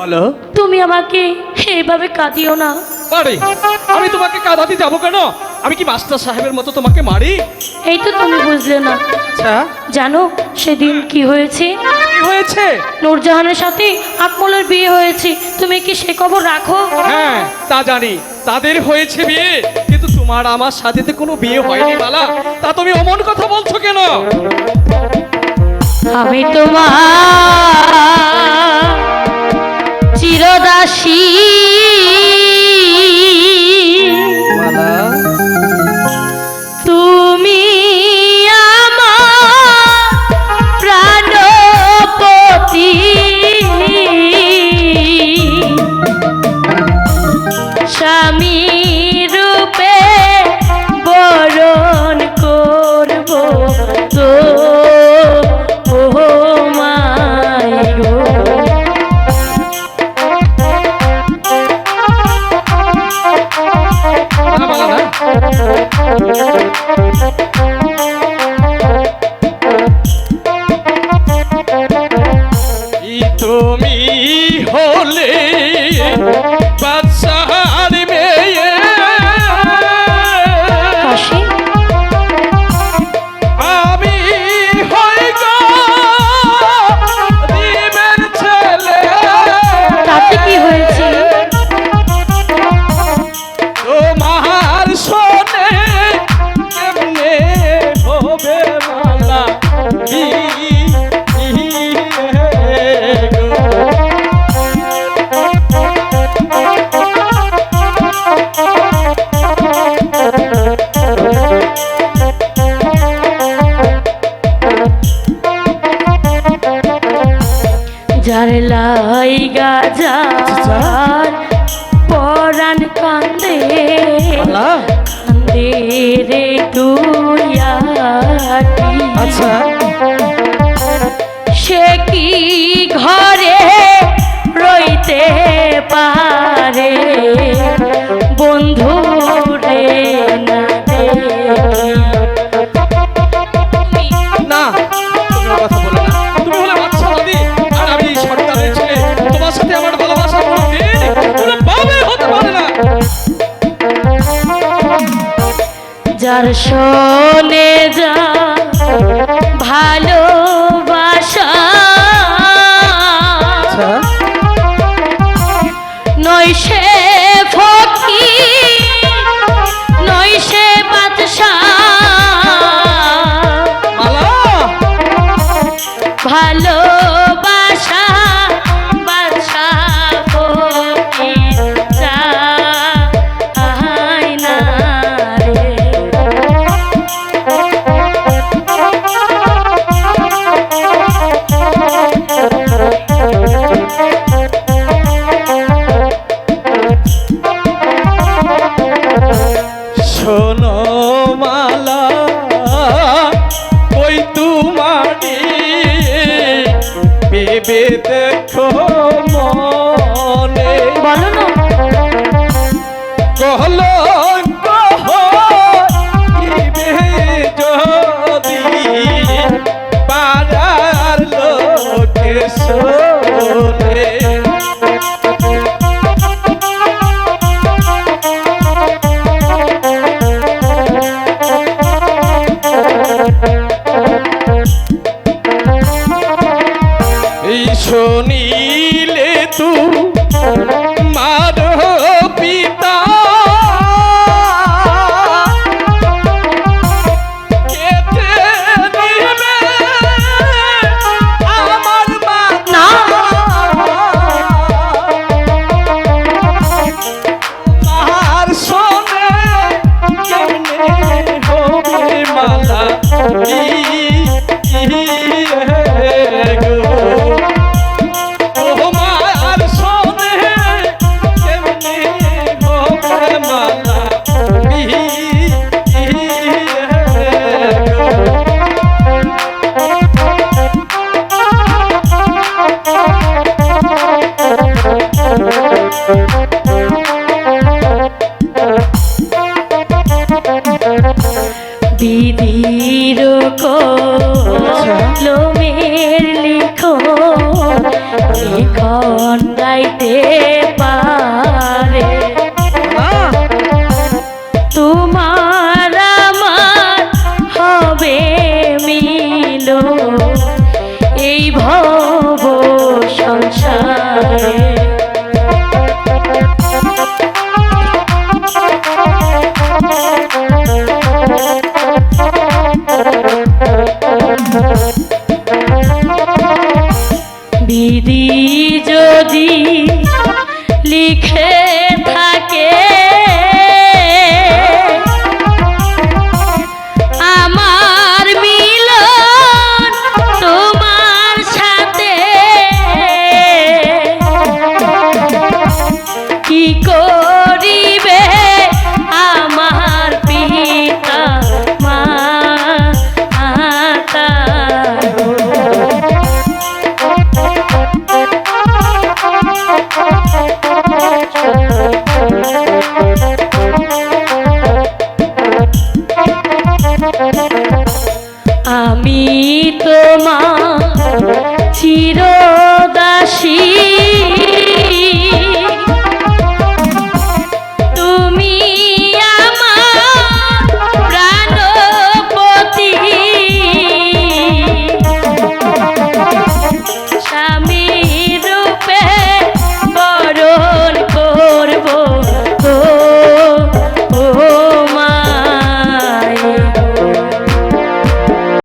বলো। তুমি আমাকে এইভাবে কাঁদিও না। বাড়ি আমি তোমাকে কাঁদাতে যাব কেন? আমি কি মাস্টার সাহেবের মতো তোমাকে মারি? এই তো তুমি বুঝলে না। আচ্ছা। জানো সেদিন কি হয়েছে? কি হয়েছে? নূরজাহানের সাথে আকমলের বিয়ে হয়েছে। তুমি কি সে খবর রাখো? হ্যাঁ তা জানি। তাদের হয়েছে বিয়ে। কিন্তু তোমার আমার সাথে তো কোনো বিয়ে হয়নি বালা। তা তুমি অমন কথা বলছো কেন? আমি তোমার গাজার পরাণ কান্দে। কান্দে রে দুয়াটি আচ্ছা। যার শোনে যা দেখো মনে। বলো শনিলে তু মার পিতা। কেটে দিতে পারে। না তোমার আমার হবে মিল এই ভব সংসারে। বিধি যদি লিখে